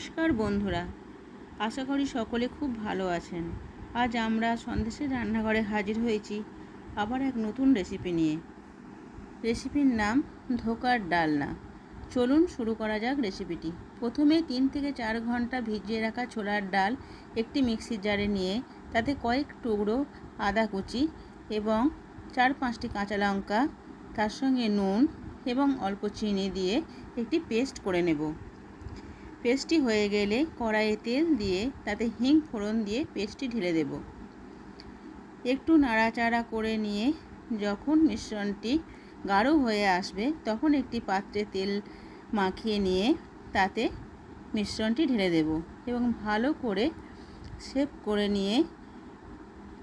নমস্কার বন্ধুরা। আশা করি সকলে খুব ভালো আছেন। আজ আমরা সন্দেশের রান্নাঘরে হাজির হয়েছি আবার এক নতুন রেসিপি নিয়ে। রেসিপির নাম ধোকার ডালনা। চলুন শুরু করা যাক রেসিপিটি প্রথমে তিন থেকে চার ঘণ্টা ভিজিয়ে রাখা ছোলার ডাল একটি মিক্সির জারে নিয়ে তাতে কয়েক টুকরো আদা কুচি এবং চার পাঁচটি কাঁচা লঙ্কা, তার সঙ্গে নুন এবং অল্প চিনি দিয়ে একটি পেস্ট করে নেব। পেস্টটি হয়ে গেলে কড়াইয়ে তেল দিয়ে তাতে হিং ফোড়ন দিয়ে পেস্টটি ঢেলে দেব। একটু নাড়াচাড়া করে নিয়ে যখন মিশ্রণটি গাঢ় হয়ে আসবে, তখন একটি পাত্রে তেল মাখিয়ে নিয়ে তাতে মিশ্রণটি ঢেলে দেব এবং ভালো করে শেপ করে নিয়ে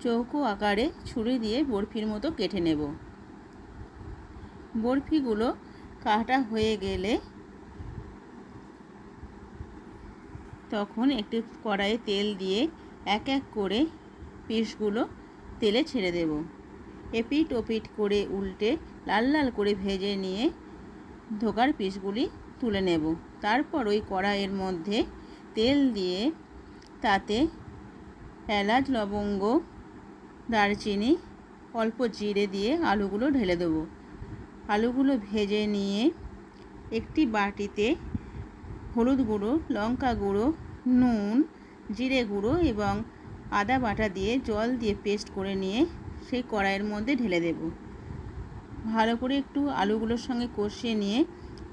চৌকো আকারে ছুরি দিয়ে বরফির মতো কেটে নেব। বরফিগুলো কাটা হয়ে গেলে তখন একটি কড়াইয়ে তেল দিয়ে এক এক করে পিসগুলো তেলে ছেড়ে দেব। এপিট ওপিট করে উল্টে লাল লাল করে ভেজে নিয়ে ধোকার পিসগুলি তুলে নেব। তারপর ওই কড়াইয়ের মধ্যে তেল দিয়ে তাতে এলাচ, লবঙ্গ, দারচিনি, অল্প জিরে দিয়ে আলুগুলো ঢেলে দেবো। আলুগুলো ভেজে নিয়ে একটি বাটিতে হলুদ গুঁড়ো, লঙ্কা গুঁড়ো, নুন, জিরে গুঁড়ো এবং আদা বাটা দিয়ে জল দিয়ে পেস্ট করে নিয়ে সেই কড়াইয়ের মধ্যে ঢেলে দেব। ভালো করে একটু আলুগুলোর সঙ্গে কষিয়ে নিয়ে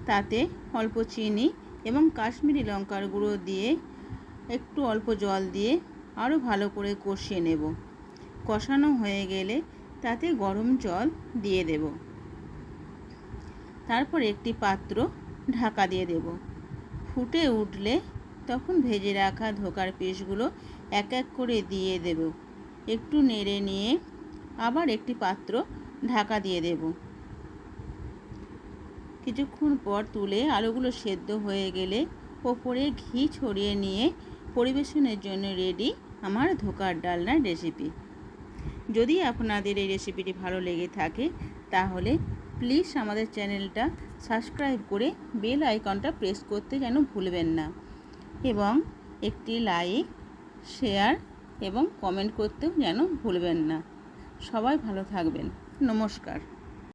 তাতে অল্প চিনি এবং কাশ্মীরি লঙ্কার গুঁড়ো দিয়ে একটু অল্প জল দিয়ে আরও ভালো করে কষিয়ে নেব। কষানো হয়ে গেলে তাতে গরম জল দিয়ে দেব। তারপর একটি পাত্র ঢাকা দিয়ে দেব। ফুটে উঠলে তখন ভেজে রাখা ধোকার পিসগুলো এক এক করে দিয়ে দেব। একটু নেড়ে নিয়ে আবার একটি পাত্র ঢাকা দিয়ে দেব। কিছুক্ষণ পর তুলে আলুগুলো সেদ্ধ হয়ে গেলে ওপরে ঘি ছড়িয়ে নিয়ে পরিবেশনের জন্য রেডি আমার ধোকার ডালনার রেসিপি যদি আপনাদের এই রেসিপিটি ভালো লেগে থাকে, তাহলে প্লিজ আমাদের চ্যানেলটা সাবস্ক্রাইব করে বেল আইকনটা প্রেস করতে যেন ভুলবেন না। এবং একটি লাইক, শেয়ার এবং কমেন্ট করতেও যেন ভুলবেন না। সবাই ভালো থাকবেন। নমস্কার।